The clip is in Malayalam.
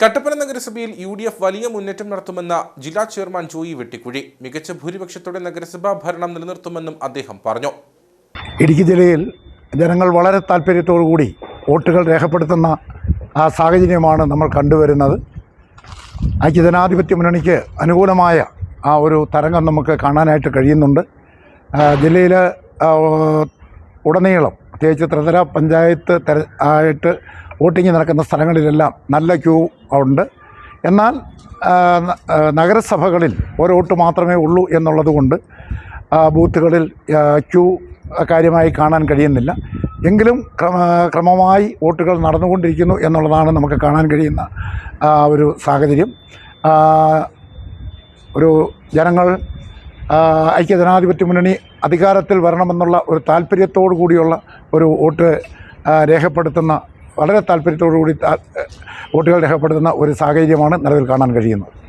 കട്ടപ്പന നഗരസഭയിൽ യു ഡി എഫ് വലിയ മുന്നേറ്റം നടത്തുമെന്ന ജില്ലാ ചെയർമാൻ ജോയി വെട്ടിക്കുഴി മികച്ച ഭൂരിപക്ഷത്തോടെ നഗരസഭാ ഭരണം നിലനിർത്തുമെന്നും അദ്ദേഹം പറഞ്ഞു. ഇടുക്കി ജില്ലയിൽ ജനങ്ങൾ വളരെ താല്പര്യത്തോടുകൂടി വോട്ടുകൾ രേഖപ്പെടുത്തുന്ന ആ സാഹചര്യമാണ് നമ്മൾ കണ്ടുവരുന്നത്. ഐക്യജനാധിപത്യ മുന്നണിക്ക് അനുകൂലമായ ആ ഒരു തരംഗം നമുക്ക് കാണാനായിട്ട് കഴിയുന്നുണ്ട്. ജില്ലയിൽ ഉടനീളം പ്രത്യേകിച്ച് ത്രിതല പഞ്ചായത്ത് തെര ആയിട്ട് വോട്ടിംഗ് നടക്കുന്ന സ്ഥലങ്ങളിലെല്ലാം നല്ല ക്യൂ ഉണ്ട്. എന്നാൽ നഗരസഭകളിൽ ഒരു വോട്ട് മാത്രമേ ഉള്ളൂ എന്നുള്ളത് കൊണ്ട് ആ, ബൂത്തുകളിൽ ക്യൂ കാര്യമായി കാണാൻ കഴിയുന്നില്ല. എങ്കിലും ക്രമ ക്രമമായി വോട്ടുകൾ നടന്നുകൊണ്ടിരിക്കുന്നു എന്നുള്ളതാണ് നമുക്ക് കാണാൻ കഴിയുന്ന ഒരു സാഹചര്യം. ഒരു ജനങ്ങൾ ഐക്യജനാധിപത്യ മുന്നണി അധികാരത്തിൽ വരണമെന്നുള്ള ഒരു താല്പര്യത്തോടു കൂടിയുള്ള ഒരു വോട്ട് രേഖപ്പെടുത്തുന്ന വളരെ താല്പര്യത്തോടു കൂടി വോട്ടുകൾ രേഖപ്പെടുത്തുന്ന ഒരു സാഹചര്യമാണ് നിലവിൽ കാണാൻ കഴിയുന്നത്.